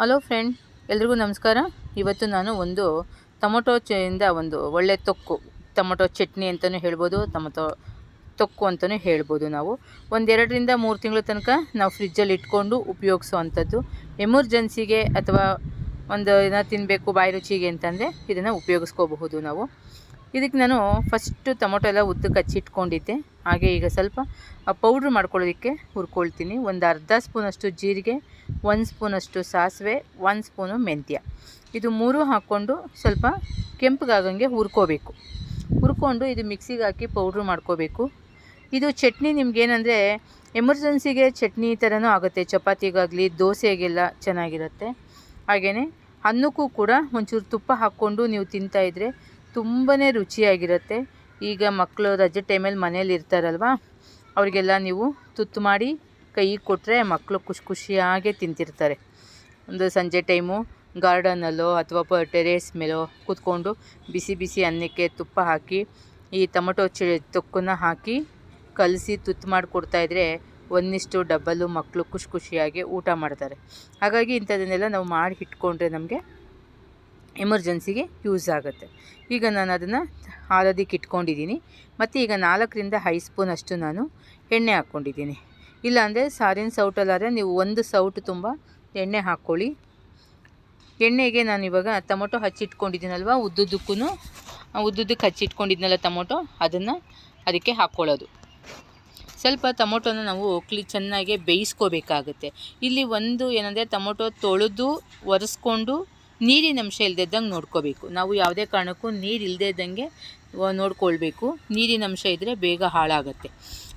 Hello friend ಎಲ್ರಿಗೂ ನಮಸ್ಕಾರ. ಇವತ್ತು ನಾನು ಒಂದು ಟೊಮೊಟೊ ಚಿಂದ ಒಂದು ಒಳ್ಳೆ ತೊಕ್ಕು, ಟೊಮೊಟೊ ಚಟ್ನಿ ಅಂತಲೂ ಹೇಳ್ಬೋದು, ಟೊಮೊಟೊ ತೊಕ್ಕು ಅಂತಲೂ ಹೇಳ್ಬೋದು ನಾವು. ಒಂದೆರಡರಿಂದ ಮೂರು ತಿಂಗಳ ತನಕ ನಾವು ಫ್ರಿಜ್ಜಲ್ಲಿ ಇಟ್ಕೊಂಡು ಉಪಯೋಗಿಸುವಂಥದ್ದು. ಎಮರ್ಜೆನ್ಸಿಗೆ ಅಥವಾ ಒಂದು ಏನೋ ತಿನ್ನಬೇಕು ಬಾಯಿ ರುಚಿಗೆ ಅಂತಂದರೆ ಇದನ್ನು ಉಪಯೋಗಿಸ್ಕೋಬಹುದು ನಾವು. ಇದಕ್ಕೆ ನಾನು ಫಸ್ಟು ಟೊಮೊಟೊ ಎಲ್ಲ ಉದ್ದಕ್ಕೆ ಹಚ್ಚಿಟ್ಕೊಂಡಿದ್ದೆ. ಹಾಗೆ ಈಗ ಸ್ವಲ್ಪ ಪೌಡ್ರ್ ಮಾಡ್ಕೊಳ್ಳೋದಕ್ಕೆ ಹುರ್ಕೊಳ್ತೀನಿ. ಒಂದು ಅರ್ಧ ಸ್ಪೂನಷ್ಟು ಜೀರಿಗೆ, ಒಂದು ಸ್ಪೂನಷ್ಟು ಸಾಸಿವೆ, ಒಂದು ಸ್ಪೂನು ಮೆಂತ್ಯ. ಇದು ಮೂರು ಹಾಕ್ಕೊಂಡು ಸ್ವಲ್ಪ ಕೆಂಪಗಾಗಂಗೆ ಹುರ್ಕೋಬೇಕು. ಹುರ್ಕೊಂಡು ಇದು ಮಿಕ್ಸಿಗೆ ಹಾಕಿ ಪೌಡ್ರ್ ಮಾಡ್ಕೋಬೇಕು. ಇದು ಚಟ್ನಿ ನಿಮ್ಗೇನಂದರೆ ಎಮರ್ಜೆನ್ಸಿಗೆ ಚಟ್ನಿ ಥರನೂ ಆಗುತ್ತೆ. ಚಪಾತಿಗಾಗಲಿ, ದೋಸೆಗೆಲ್ಲ ಚೆನ್ನಾಗಿರುತ್ತೆ. ಹಾಗೆಯೇ ಅನ್ನಕ್ಕೂ ಕೂಡ ಒಂಚೂರು ತುಪ್ಪ ಹಾಕ್ಕೊಂಡು ನೀವು ತಿಂತಾಯಿದ್ರೆ ತುಂಬಾ ರುಚಿಯಾಗಿರುತ್ತೆ. ಈಗ ಮಕ್ಕಳು ರಜೆ ಟೈಮಲ್ಲಿ ಮನೇಲಿ ಇರ್ತಾರಲ್ವ? ಅವರಿಗೆಲ್ಲ ನೀವು ತುತ್ತು ಮಾಡಿ ಕೈ ಕೊಟ್ಟರೆ ಮಕ್ಕಳು ಖುಷಿ ಖುಷಿಯಾಗೆ ತಿಂತಿರ್ತಾರೆ. ಒಂದು ಸಂಜೆ ಟೈಮು ಗಾರ್ಡನಲ್ಲೋ ಅಥವಾ ಪ ಟೆರೇಸ್ ಮೇಲೋ ಕೂತ್ಕೊಂಡು ಬಿಸಿ ಬಿಸಿ ಅನ್ನಕ್ಕೆ ತುಪ್ಪ ಹಾಕಿ, ಈ ಟೊಮೊಟೊ ಚಿ ತೊಕ್ಕನ್ನ ಹಾಕಿ ಕಲಸಿ ತುತ್ತು ಮಾಡಿ ಕೊಡ್ತಾಯಿದ್ರೆ ಒಂದಿಷ್ಟು ಡಬ್ಬಲು ಮಕ್ಕಳು ಖುಷಿ ಖುಷಿಯಾಗಿ ಊಟ ಮಾಡ್ತಾರೆ. ಹಾಗಾಗಿ ಇಂಥದನ್ನೆಲ್ಲ ನಾವು ಮಾಡಿ ಇಟ್ಕೊಂಡ್ರೆ ನಮಗೆ ಎಮರ್ಜೆನ್ಸಿಗೆ ಯೂಸ್ ಆಗುತ್ತೆ. ಈಗ ನಾನು ಅದನ್ನು ಹಾಲೋದಕ್ಕೆ ಇಟ್ಕೊಂಡಿದ್ದೀನಿ ಮತ್ತು ಈಗ ನಾಲ್ಕರಿಂದ ಐ ಸ್ಪೂನ್ ಅಷ್ಟು ನಾನು ಎಣ್ಣೆ ಹಾಕ್ಕೊಂಡಿದ್ದೀನಿ. ಇಲ್ಲಾಂದರೆ ಸಾರಿನ ಸೌಟಲ್ಲಾದರೆ ನೀವು ಒಂದು ಸೌಟು ತುಂಬ ಎಣ್ಣೆ ಹಾಕ್ಕೊಳ್ಳಿ. ಎಣ್ಣೆಗೆ ನಾನು ಇವಾಗ ಟೊಮೊಟೊ ಹಚ್ಚಿಟ್ಕೊಂಡಿದ್ದೀನಲ್ವ ಉದ್ದುದ್ದಕ್ಕೂ ಉದ್ದುದ್ದಕ್ಕೆ ಹಚ್ಚಿಟ್ಕೊಂಡಿದ್ನಲ್ಲ ಟೊಮೊಟೊ, ಅದನ್ನು ಅದಕ್ಕೆ ಹಾಕ್ಕೊಳ್ಳೋದು. ಸ್ವಲ್ಪ ಟೊಮೊಟೊನ ನಾವು ಕ್ಲಿ, ಚೆನ್ನಾಗಿ ಬೇಯಿಸ್ಕೋಬೇಕಾಗುತ್ತೆ. ಇಲ್ಲಿ ಒಂದು ಏನಂದರೆ ಟೊಮೊಟೊ ತೊಳೆದು ಒರೆಸ್ಕೊಂಡು ನೀರಿನ ಅಂಶ ಇಲ್ದಿದ್ದಂಗೆ ನೋಡ್ಕೋಬೇಕು. ನಾವು ಯಾವುದೇ ಕಾರಣಕ್ಕೂ ನೀರು ಇಲ್ಲದೇ ಇದ್ದಂಗೆ ನೋಡ್ಕೊಳ್ಬೇಕು. ನೀರಿನ ಅಂಶ ಇದ್ದರೆ ಬೇಗ ಹಾಳಾಗುತ್ತೆ.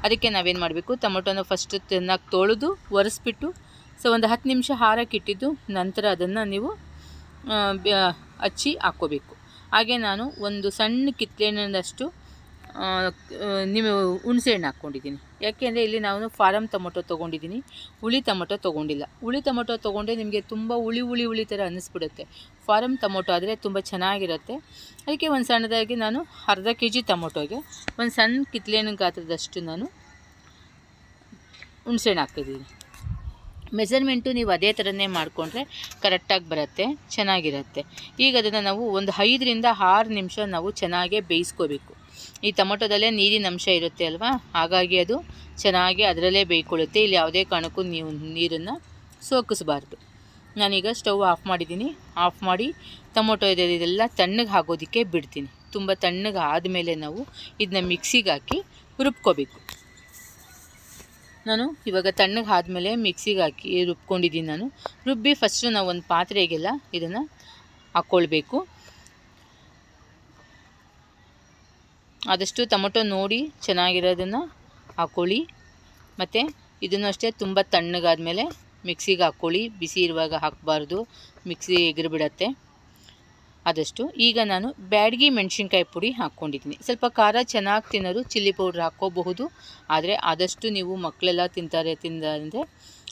ಅದಕ್ಕೆ ನಾವೇನು ಮಾಡಬೇಕು? ಟೊಮೊಟೊನ ಫಸ್ಟ್ ಚೆನ್ನಾಗಿ ತೊಳೆದು, ಒರೆಸ್ಬಿಟ್ಟು, ಸೊ ಒಂದು ಹತ್ತು ನಿಮಿಷ ಹಾರಕ್ಕಿಟ್ಟಿದ್ದು ನಂತರ ಅದನ್ನು ನೀವು ಹಚ್ಚಿ ಹಾಕ್ಕೋಬೇಕು. ಹಾಗೆ ನಾನು ಒಂದು ಸಣ್ಣ ಕಿತ್ತಳೆನಷ್ಟು ನೀವು ಹುಣಸೆಹಣ್ಣು ಹಾಕ್ಕೊಂಡಿದ್ದೀನಿ. ಯಾಕೆಂದರೆ ಇಲ್ಲಿ ನಾನು ಫಾರಮ್ ಟೊಮೊಟೊ ತೊಗೊಂಡಿದ್ದೀನಿ. ಹುಳಿ ಟೊಮೊಟೊ ತೊಗೊಂಡಿಲ್ಲ. ಹುಳಿ ಟೊಮೊಟೊ ತೊಗೊಂಡ್ರೆ ನಿಮಗೆ ತುಂಬ ಹುಳಿ ಹುಳಿ ಹುಳಿ ಥರ ಅನ್ನಿಸ್ಬಿಡುತ್ತೆ. ಫಾರಮ್ ಟೊಮೊಟೊ ಆದರೆ ತುಂಬ ಚೆನ್ನಾಗಿರುತ್ತೆ. ಅದಕ್ಕೆ ಒಂದು ಸಣ್ಣದಾಗಿ ನಾನು ಅರ್ಧ ಕೆ ಜಿ ಟೊಮೊಟೊಗೆ ಒಂದು ಸಣ್ಣ ಕಿತ್ಲೇನ ಗಾತ್ರದಷ್ಟು ನಾನು ಹುಣಸೆಹಣ್ಣು ಹಾಕಿದ್ದೀನಿ ಮೆಸರ್ಮೆಂಟು ನೀವು ಅದೇ ಥರನೇ ಮಾಡಿಕೊಂಡ್ರೆ ಕರೆಕ್ಟಾಗಿ ಬರುತ್ತೆ, ಚೆನ್ನಾಗಿರುತ್ತೆ. ಈಗ ಅದನ್ನು ನಾವು ಒಂದು ಐದರಿಂದ ಆರು ನಿಮಿಷ ನಾವು ಚೆನ್ನಾಗೇ ಬೇಯಿಸ್ಕೋಬೇಕು. ಈ ಟೊಮೊಟೊದಲ್ಲೇ ನೀರಿನ ಅಂಶ ಇರುತ್ತೆ ಅಲ್ವಾ? ಹಾಗಾಗಿ ಅದು ಚೆನ್ನಾಗಿ ಅದರಲ್ಲೇ ಬೇಯ್ಕೊಳ್ಳುತ್ತೆ. ಇಲ್ಲಿ ಯಾವುದೇ ಕಾರಣಕ್ಕೂ ನೀವು ನೀರನ್ನು ಸೋಕಿಸಬಾರ್ದು. ನಾನೀಗ ಸ್ಟವ್ ಆಫ್ ಮಾಡಿದ್ದೀನಿ. ಆಫ್ ಮಾಡಿ ಟೊಮೊಟೊ ಇದೆಲ್ಲ ತಣ್ಣಗೆ ಹಾಕೋದಕ್ಕೆ ಬಿಡ್ತೀನಿ. ತುಂಬ ತಣ್ಣಗೆ ಆದಮೇಲೆ ನಾವು ಇದನ್ನ ಮಿಕ್ಸಿಗೆ ಹಾಕಿ ರುಬ್ಕೋಬೇಕು. ನಾನು ಇವಾಗ ತಣ್ಣಗೆ ಆದಮೇಲೆ ಮಿಕ್ಸಿಗೆ ಹಾಕಿ ರುಬ್ಕೊಂಡಿದ್ದೀನಿ ನಾನು. ರುಬ್ಬಿ ಫಸ್ಟು ನಾವು ಒಂದು ಪಾತ್ರೆಗೆಲ್ಲ ಇದನ್ನು ಹಾಕ್ಕೊಳ್ಬೇಕು. ಆದಷ್ಟು ಟೊಮೊಟೊ ನೋಡಿ ಚೆನ್ನಾಗಿರೋದನ್ನು ಹಾಕ್ಕೊಳ್ಳಿ ಮತ್ತು ಇದನ್ನು ಅಷ್ಟೇ ತುಂಬ ತಣ್ಣಗಾದಮೇಲೆ ಮಿಕ್ಸಿಗೆ ಹಾಕ್ಕೊಳ್ಳಿ ಬಿಸಿ ಇರುವಾಗ ಹಾಕಬಾರ್ದು. ಮಿಕ್ಸಿ ಎಗರಿಬಿಡತ್ತೆ. ಆದಷ್ಟು ಈಗ ನಾನು ಬ್ಯಾಡಗಿ ಮೆಣಸಿನ್ಕಾಯಿ ಪುಡಿ ಹಾಕ್ಕೊಂಡಿದ್ದೀನಿ. ಸ್ವಲ್ಪ ಖಾರ ಚೆನ್ನಾಗಿ ತಿನ್ನೋರು ಚಿಲ್ಲಿ ಪೌಡ್ರ್ ಹಾಕ್ಕೋಬಹುದು. ಆದರೆ ಆದಷ್ಟು ನೀವು ಮಕ್ಕಳೆಲ್ಲ ತಿಂತಾರೆ, ತಿಂದ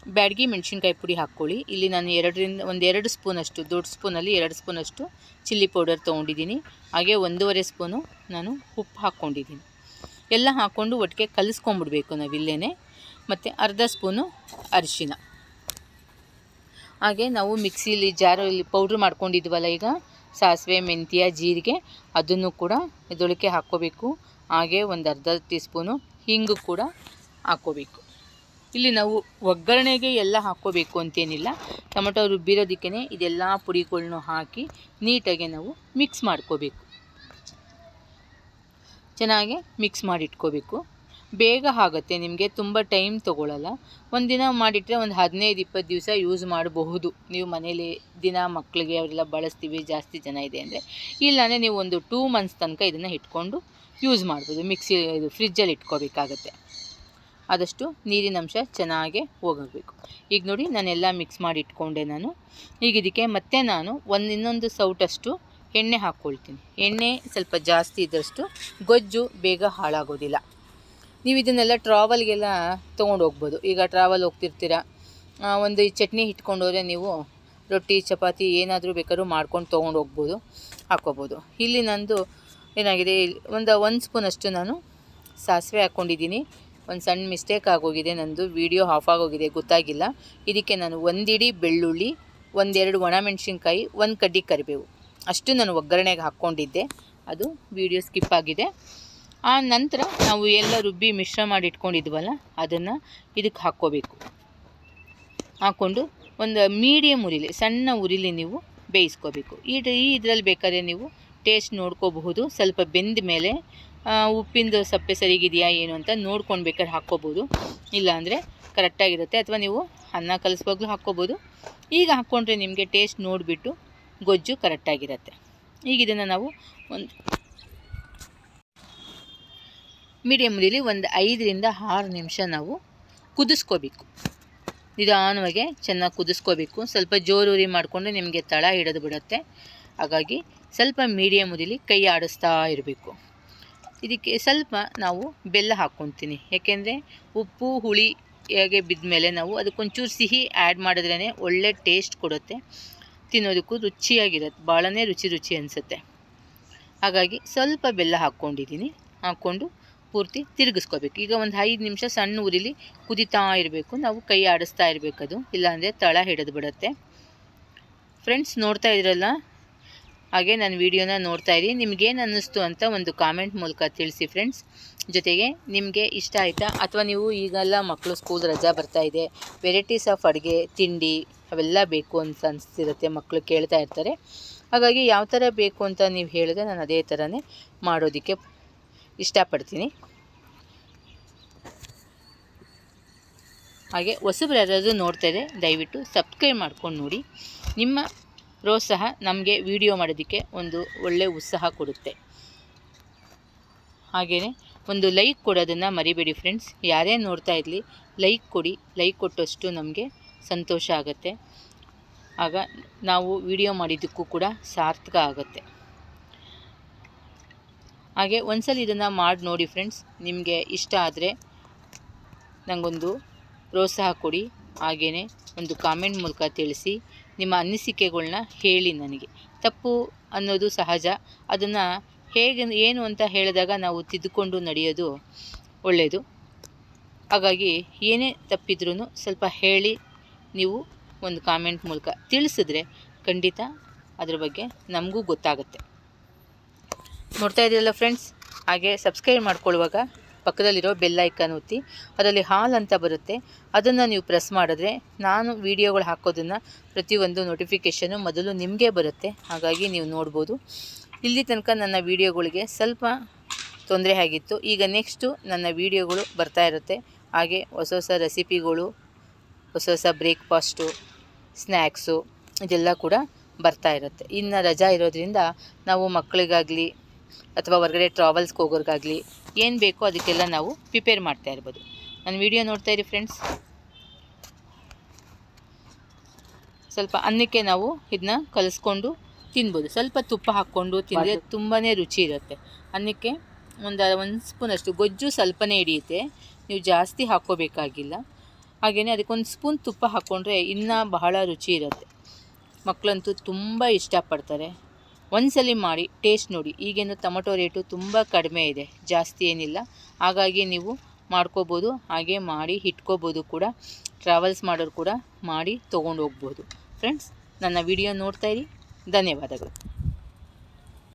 ಬ್ಯಾಡಗಿ ಮೆಣಸಿನ್ಕಾಯಿ ಪುಡಿ ಹಾಕ್ಕೊಳ್ಳಿ. ಇಲ್ಲಿ ನಾನು ಎರಡರಿಂದ, ಒಂದು ಎರಡು ಸ್ಪೂನಷ್ಟು, ದೊಡ್ಡ ಸ್ಪೂನಲ್ಲಿ ಎರಡು ಸ್ಪೂನಷ್ಟು ಚಿಲ್ಲಿ ಪೌಡರ್ ತೊಗೊಂಡಿದ್ದೀನಿ. ಹಾಗೆ ಒಂದೂವರೆ ಸ್ಪೂನು ನಾನು ಉಪ್ಪು ಹಾಕ್ಕೊಂಡಿದ್ದೀನಿ. ಎಲ್ಲ ಹಾಕ್ಕೊಂಡು ಒಟ್ಟಿಗೆ ಕಲಿಸ್ಕೊಂಬಿಡ್ಬೇಕು ನಾವಿಲ್ಲೇ ಮತ್ತು ಅರ್ಧ ಸ್ಪೂನು ಅರಿಶಿನ. ಹಾಗೆ ನಾವು ಮಿಕ್ಸಿಲಿ ಜಾರಲ್ಲಿ ಪೌಡ್ರ್ ಮಾಡ್ಕೊಂಡಿದ್ವಲ್ಲ ಈಗ, ಸಾಸಿವೆ, ಮೆಂತ್ಯ, ಜೀರಿಗೆ, ಅದನ್ನು ಕೂಡ ಇದೊಳಕ್ಕೆ ಹಾಕ್ಕೋಬೇಕು. ಹಾಗೆ ಒಂದು ಅರ್ಧ ಟೀ ಸ್ಪೂನು ಹಿಂಗು ಕೂಡ ಹಾಕ್ಕೋಬೇಕು. ಇಲ್ಲಿ ನಾವು ಒಗ್ಗರಣೆಗೆ ಎಲ್ಲ ಹಾಕ್ಕೋಬೇಕು ಅಂತೇನಿಲ್ಲ. ಟೊಮೊಟೊ ರುಬ್ಬಿರೋದಕ್ಕೇ ಇದೆಲ್ಲ ಪುಡಿಗಳ್ನು ಹಾಕಿ ನೀಟಾಗಿ ನಾವು ಮಿಕ್ಸ್ ಮಾಡ್ಕೋಬೇಕು. ಚೆನ್ನಾಗಿ ಮಿಕ್ಸ್ ಮಾಡಿಟ್ಕೋಬೇಕು. ಬೇಗ ಆಗುತ್ತೆ, ನಿಮಗೆ ತುಂಬ ಟೈಮ್ ತೊಗೊಳ್ಳಲ್ಲ ಒಂದಿನ ಮಾಡಿಟ್ರೆ ಒಂದು ಹದಿನೈದು ಇಪ್ಪತ್ತು ದಿವಸ ಯೂಸ್ ಮಾಡಬಹುದು. ನೀವು ಮನೇಲಿ ದಿನ ಮಕ್ಕಳಿಗೆ ಅವರೆಲ್ಲ ಬಳಸ್ತೀವಿ, ಜಾಸ್ತಿ ಜನ ಇದೆ ಅಂದರೆ. ಇಲ್ಲಾಂದರೆ ನೀವು ಒಂದು ಟೂ ಮಂತ್ಸ್ ತನಕ ಇದನ್ನು ಇಟ್ಕೊಂಡು ಯೂಸ್ ಮಾಡ್ಬೋದು. ಮಿಕ್ಸಿ ಇದು ಫ್ರಿಜ್ಜಲ್ಲಿ ಇಟ್ಕೋಬೇಕಾಗತ್ತೆ. ಆದಷ್ಟು ನೀರಿನ ಅಂಶ ಚೆನ್ನಾಗೆ ಹೋಗಬೇಕು. ಈಗ ನೋಡಿ ನಾನೆಲ್ಲ ಮಿಕ್ಸ್ ಮಾಡಿ ಇಟ್ಕೊಂಡೆ ನಾನು. ಈಗ ಇದಕ್ಕೆ ಮತ್ತೆ ನಾನು ಒಂದು ಇನ್ನೊಂದು ಸೌಟಷ್ಟು ಎಣ್ಣೆ ಹಾಕ್ಕೊಳ್ತೀನಿ. ಎಣ್ಣೆ ಸ್ವಲ್ಪ ಜಾಸ್ತಿ ಇದ್ದಷ್ಟು ಗೊಜ್ಜು ಬೇಗ ಹಾಳಾಗೋದಿಲ್ಲ. ನೀವು ಇದನ್ನೆಲ್ಲ ಟ್ರಾವಲ್ಗೆಲ್ಲ ತೊಗೊಂಡು ಹೋಗ್ಬೋದು. ಈಗ ಟ್ರಾವೆಲ್ ಹೋಗ್ತಿರ್ತೀರ? ಒಂದು ಈ ಚಟ್ನಿ ಇಟ್ಕೊಂಡು ಹೋದರೆ ನೀವು ರೊಟ್ಟಿ, ಚಪಾತಿ ಏನಾದರೂ ಬೇಕಾದ್ರೂ ಮಾಡ್ಕೊಂಡು ತೊಗೊಂಡು ಹೋಗ್ಬೋದು, ಹಾಕ್ಕೋಬೋದು. ಇಲ್ಲಿ ನಂದು ಏನಾಗಿದೆ, ಒಂದು ಒಂದು ಸ್ಪೂನಷ್ಟು ನಾನು ಸಾಸಿವೆ ಹಾಕ್ಕೊಂಡಿದ್ದೀನಿ. ಒಂದು ಸಣ್ಣ ಮಿಸ್ಟೇಕ್ ಆಗೋಗಿದೆ, ನಂದು ವೀಡಿಯೋ ಆಫ್ ಆಗೋಗಿದೆ, ಗೊತ್ತಾಗಿಲ್ಲ. ಇದಕ್ಕೆ ನಾನು ಒಂದಿಡಿ ಬೆಳ್ಳುಳ್ಳಿ, ಒಂದೆರಡು ಒಣಮೆಣಸಿನ್ಕಾಯಿ, ಒಂದು ಕಡ್ಡಿ ಕರಿಬೇವು. ಅಷ್ಟು ನಾನು ಒಗ್ಗರಣೆಗೆ ಹಾಕ್ಕೊಂಡಿದ್ದೆ. ಅದು ವಿಡಿಯೋ ಸ್ಕಿಪ್ ಆಗಿದೆ. ಆ ನಂತರ ನಾವು ಎಲ್ಲ ರುಬ್ಬಿ ಮಿಶ್ರ ಮಾಡಿ ಇಟ್ಕೊಂಡಿದ್ವಲ್ಲ, ಅದನ್ನು ಇದಕ್ಕೆ ಹಾಕ್ಕೋಬೇಕು. ಹಾಕ್ಕೊಂಡು ಒಂದು ಮೀಡಿಯಮ್ ಉರಿಲಿ, ಸಣ್ಣ ಉರಿಲಿ ನೀವು ಬೇಯಿಸ್ಕೋಬೇಕು. ಈ ಈ ಇದರಲ್ಲಿ ಬೇಕಾದ್ರೆ ನೀವು ಟೇಸ್ಟ್ ನೋಡ್ಕೋಬಹುದು. ಸ್ವಲ್ಪ ಬೆಂದ ಮೇಲೆ ಉಪ್ಪಿಂದು ಸಪ್ಪೆ ಸರಿಗಿದೆಯಾ ಏನು ಅಂತ ನೋಡ್ಕೊಂಡು ಬೇಕಾದ್ರೆ ಹಾಕ್ಕೋಬೋದು. ಇಲ್ಲಾಂದರೆ ಕರೆಕ್ಟಾಗಿರುತ್ತೆ. ಅಥವಾ ನೀವು ಅನ್ನ ಕಲಿಸುವಾಗಲೂ ಹಾಕ್ಕೋಬೋದು. ಈಗ ಹಾಕ್ಕೊಂಡ್ರೆ ನಿಮಗೆ ಟೇಸ್ಟ್ ನೋಡಿಬಿಟ್ಟು ಗೊಜ್ಜು ಕರೆಕ್ಟಾಗಿರುತ್ತೆ. ಈಗ ಇದನ್ನು ನಾವು ಒಂದು ಮೀಡಿಯಮ್ ಉರಿಲಿ ಒಂದು ಐದರಿಂದ ಆರು ನಿಮಿಷ ನಾವು ಕುದಿಸ್ಕೋಬೇಕು. ನಿಧಾನವಾಗಿ ಚೆನ್ನಾಗಿ ಕುದಿಸ್ಕೋಬೇಕು. ಸ್ವಲ್ಪ ಜೋರು ಉರಿ ನಿಮಗೆ ತಳ ಹಿಡಿದು ಬಿಡುತ್ತೆ. ಹಾಗಾಗಿ ಸ್ವಲ್ಪ ಮೀಡಿಯಮ್ ಉರಿಲಿ ಕೈ ಆಡಿಸ್ತಾ ಇರಬೇಕು. ಇದಕ್ಕೆ ಸ್ವಲ್ಪ ನಾವು ಬೆಲ್ಲ ಹಾಕ್ಕೊತೀನಿ. ಯಾಕೆಂದರೆ ಉಪ್ಪು, ಹುಳಿ ಹೇಗೆ ಬಿದ್ದ ಮೇಲೆ ನಾವು ಅದಕ್ಕೊಂಚೂರು ಸಿಹಿ ಆ್ಯಡ್ ಮಾಡಿದ್ರೇ ಒಳ್ಳೆ ಟೇಸ್ಟ್ ಕೊಡುತ್ತೆ. ತಿನ್ನೋದಕ್ಕೂ ರುಚಿಯಾಗಿರುತ್ತೆ ಭಾಳನೇ ರುಚಿ ರುಚಿ ಅನಿಸುತ್ತೆ. ಹಾಗಾಗಿ ಸ್ವಲ್ಪ ಬೆಲ್ಲ ಹಾಕ್ಕೊಂಡಿದ್ದೀನಿ. ಹಾಕ್ಕೊಂಡು ಪೂರ್ತಿ ತಿರುಗಿಸ್ಕೋಬೇಕು. ಈಗ ಒಂದು ಐದು ನಿಮಿಷ ಸಣ್ಣ ಉರಿಲಿ ಕುದಿತಾ ಇರಬೇಕು. ನಾವು ಕೈ ಆಡಿಸ್ತಾ ಇರಬೇಕದು. ಇಲ್ಲಾಂದರೆ ತಳ ಹಿಡಿದು ಬಿಡುತ್ತೆ. ಫ್ರೆಂಡ್ಸ್ ನೋಡ್ತಾ ಇದ್ರಲ್ಲ? ಹಾಗೆ ನನ್ನ ವೀಡಿಯೋನ ನೋಡ್ತಾ ಇರಿ. ನಿಮ್ಗೇನು ಅನ್ನಿಸ್ತು ಅಂತ ಒಂದು ಕಾಮೆಂಟ್ ಮೂಲಕ ತಿಳಿಸಿ ಫ್ರೆಂಡ್ಸ್ ಜೊತೆಗೆ ನಿಮಗೆ ಇಷ್ಟ ಆಯಿತಾ? ಅಥವಾ ನೀವು ಈಗೆಲ್ಲ ಮಕ್ಕಳು ಸ್ಕೂಲ್ ರಜಾ ಬರ್ತಾ ಇದೆ ವೆರೈಟೀಸ್ ಆಫ್ ಅಡುಗೆ, ತಿಂಡಿ ಅವೆಲ್ಲ ಬೇಕು ಅಂತ ಅನಿಸ್ತಿರುತ್ತೆ ಮಕ್ಕಳು ಕೇಳ್ತಾ ಇರ್ತಾರೆ. ಹಾಗಾಗಿ ಯಾವ ಥರ ಬೇಕು ಅಂತ ನೀವು ಹೇಳಿದ್ರೆ ನಾನು ಅದೇ ಥರನೇ ಮಾಡೋದಕ್ಕೆ ಇಷ್ಟಪಡ್ತೀನಿ. ಹಾಗೆ ಹೊಸಬ್ರು ಯಾರಾದರೂ ನೋಡ್ತಾ ಇದೆ ದಯವಿಟ್ಟು ಸಬ್ಸ್ಕ್ರೈಬ್ ಮಾಡ್ಕೊಂಡು ನೋಡಿ. ನಿಮ್ಮ ಪ್ರೋತ್ಸಾಹ ನಮಗೆ ವಿಡಿಯೋ ಮಾಡೋದಕ್ಕೆ ಒಂದು ಒಳ್ಳೆಯ ಉತ್ಸಾಹ ಕೊಡುತ್ತೆ. ಹಾಗೆಯೇ ಒಂದು ಲೈಕ್ ಕೊಡೋದನ್ನು ಮರಿಬೇಡಿ ಫ್ರೆಂಡ್ಸ್. ಯಾರೇ ನೋಡ್ತಾ ಇರಲಿ, ಲೈಕ್ ಕೊಡಿ, ಲೈಕ್ ಕೊಟ್ಟಷ್ಟು ನಮಗೆ ಸಂತೋಷ ಆಗುತ್ತೆ. ಆಗ ನಾವು ವಿಡಿಯೋ ಮಾಡಿದ್ದಕ್ಕೂ ಕೂಡ ಸಾರ್ಥಕ ಆಗುತ್ತೆ. ಹಾಗೆ ಒಂದ್ಸಲ ಇದನ್ನು ಮಾಡಿ ನೋಡಿ ಫ್ರೆಂಡ್ಸ್. ನಿಮಗೆ ಇಷ್ಟ ಆದರೆ ನನಗೊಂದು ಪ್ರೋತ್ಸಾಹ ಕೊಡಿ. ಹಾಗೆಯೇ ಒಂದು ಕಾಮೆಂಟ್ ಮೂಲಕ ತಿಳಿಸಿ. ನಿಮ್ಮ ಅನಿಸಿಕೆಗಳನ್ನ ಹೇಳಿ ನನಗೆ. ತಪ್ಪು ಅನ್ನೋದು ಸಹಜ. ಅದನ್ನು ಹೇಗೆ, ಏನು ಅಂತ ಹೇಳಿದಾಗ ನಾವು ತಿದ್ದುಕೊಂಡು ನಡೆಯೋದು ಒಳ್ಳೆಯದು ಹಾಗಾಗಿ ಏನೇ ತಪ್ಪಿದ್ರೂ ಸ್ವಲ್ಪ ಹೇಳಿ ನೀವು ಒಂದು ಕಾಮೆಂಟ್ ಮೂಲಕ ತಿಳಿಸಿದ್ರೆ ಖಂಡಿತ ಅದ್ರ ಬಗ್ಗೆ ನಮಗೂ ಗೊತ್ತಾಗುತ್ತೆ. ನೋಡ್ತಾ ಇದ್ದೀರಲ್ಲ ಫ್ರೆಂಡ್ಸ್ ಹಾಗೆ ಸಬ್ಸ್ಕ್ರೈಬ್ ಮಾಡ್ಕೊಳ್ಳುವಾಗ ಪಕ್ಕದಲ್ಲಿರೋ ಬೆಲ್ ಐಕನ್ ಒತ್ತಿ, ಅದರಲ್ಲಿ ಹಾಲ್ ಅಂತ ಬರುತ್ತೆ. ಅದನ್ನು ನೀವು ಪ್ರೆಸ್ ಮಾಡಿದ್ರೆ ನಾನು ವೀಡಿಯೋಗಳು ಹಾಕೋದನ್ನು ಪ್ರತಿಯೊಂದು ನೋಟಿಫಿಕೇಷನು ಮೊದಲು ನಿಮಗೆ ಬರುತ್ತೆ. ಹಾಗಾಗಿ ನೀವು ನೋಡ್ಬೋದು. ಇಲ್ಲಿ ತನಕ ನನ್ನ ವೀಡಿಯೋಗಳಿಗೆ ಸ್ವಲ್ಪ ತೊಂದರೆ ಆಗಿತ್ತು. ಈಗ ನೆಕ್ಸ್ಟು ನನ್ನ ವೀಡಿಯೋಗಳು ಬರ್ತಾ ಇರುತ್ತೆ. ಹಾಗೆ ಹೊಸ ಹೊಸ ರೆಸಿಪಿಗಳು, ಹೊಸ ಹೊಸ ಬ್ರೇಕ್ಫಾಸ್ಟು ಸ್ನ್ಯಾಕ್ಸು ಇದೆಲ್ಲ ಕೂಡ ಬರ್ತಾ ಇರುತ್ತೆ. ಇನ್ನು ರಜಾ ಇರೋದ್ರಿಂದ ನಾವು ಮಕ್ಕಳಿಗಾಗಲಿ ಅಥವಾ ಹೊರಗಡೆ ಟ್ರಾವೆಲ್ಸ್ಗೆ ಹೋಗೋರ್ಗಾಗಲಿ ಏನು ಬೇಕೋ ಅದಕ್ಕೆಲ್ಲ ನಾವು ಪ್ರಿಪೇರ್ ಮಾಡ್ತಾ ಇರ್ಬೋದು. ನಾನು ವಿಡಿಯೋ ನೋಡ್ತಾ ಇರಿ ಫ್ರೆಂಡ್ಸ್ ಸ್ವಲ್ಪ ಅನ್ನಕ್ಕೆ ನಾವು ಇದನ್ನ ಕಲಿಸ್ಕೊಂಡು ತಿನ್ಬೋದು. ಸ್ವಲ್ಪ ತುಪ್ಪ ಹಾಕ್ಕೊಂಡು ತಿಂದರೆ ತುಂಬಾ ರುಚಿ ಇರುತ್ತೆ. ಅನ್ನಕ್ಕೆ ಒಂದು ಒಂದು ಸ್ಪೂನಷ್ಟು ಗೊಜ್ಜು ಸ್ವಲ್ಪನೇ ಹಿಡಿಯುತ್ತೆ. ನೀವು ಜಾಸ್ತಿ ಹಾಕ್ಕೋಬೇಕಾಗಿಲ್ಲ. ಹಾಗೆಯೇ ಅದಕ್ಕೊಂದು ಸ್ಪೂನ್ ತುಪ್ಪ ಹಾಕ್ಕೊಂಡ್ರೆ ಇನ್ನೂ ಬಹಳ ರುಚಿ ಇರುತ್ತೆ. ಮಕ್ಕಳಂತೂ ತುಂಬ ಇಷ್ಟಪಡ್ತಾರೆ. ಒಂದ್ಸಲಿ ಮಾಡಿ ಟೇಸ್ಟ್ ನೋಡಿ. ಈಗೇನು ಟೊಮೊಟೊ ರೇಟು ತುಂಬ ಕಡಿಮೆ ಇದೆ. ಜಾಸ್ತಿ ಏನಿಲ್ಲ. ಹಾಗಾಗಿ ನೀವು ಮಾಡ್ಕೋಬೋದು. ಹಾಗೆ ಮಾಡಿ ಇಟ್ಕೋಬೋದು ಕೂಡ. ಟ್ರಾವೆಲ್ಸ್ ಮಾಡೋರು ಕೂಡ ಮಾಡಿ ತೊಗೊಂಡು ಹೋಗ್ಬೋದು ಫ್ರೆಂಡ್ಸ್, ನನ್ನ ವಿಡಿಯೋ ನೋಡ್ತಾಯಿರಿ ಧನ್ಯವಾದಗಳು.